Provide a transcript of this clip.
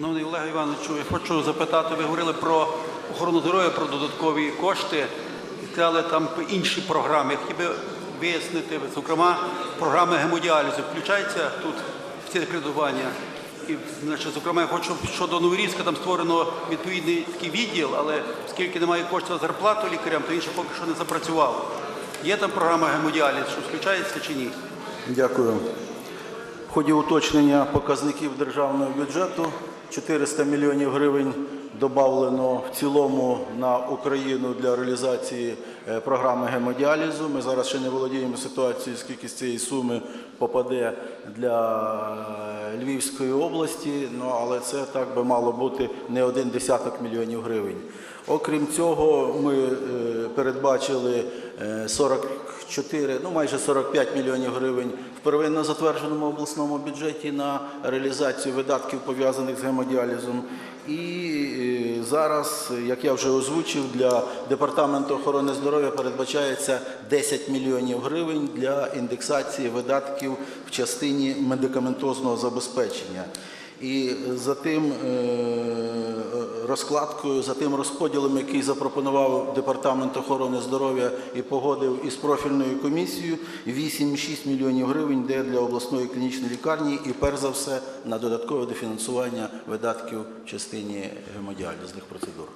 Шановний Олег Івановичу, я хочу запитати, ви говорили про охорону здоров'я, про додаткові кошти, і сказали там інші програми. Я хотів би вияснити, зокрема, програми гемодіалізу включається тут в ці кредитування. І, значить, зокрема, я хочу, щодо Новорізька там створено відповідний такий відділ, але оскільки немає коштів на зарплату лікарям, то інше поки що не запрацювало. Є там програма гемодіалізу, що включається чи ні? Дякую. В ході уточнення показників державного бюджету 400 мільйонів гривень додавлено в цілому на Україну для реалізації е, програми гемодіалізу. Ми зараз ще не володіємо ситуацією, скільки з цієї суми попаде для е, Львівської області, ну, але це так би мало бути не один десяток мільйонів гривень. Окрім цього, ми е, передбачили е, 44, ну майже 45 мільйонів гривень в первинно затвердженому обласному бюджеті на реалізацію видатків пов'язаних з гемодіалізом. І зараз, як я вже озвучив, для департаменту охорони здоров'я передбачається 10 мільйонів гривень для індексації видатків в частині медикаментозного забезпечення. І за тим е, розкладкою, за тим розподілом, який запропонував Департамент охорони здоров'я і погодив із профільною комісією, 8,6 мільйонів гривень йде для обласної клінічної лікарні і перш за все на додаткове дофінансування видатків в частині гемодіалізних процедур.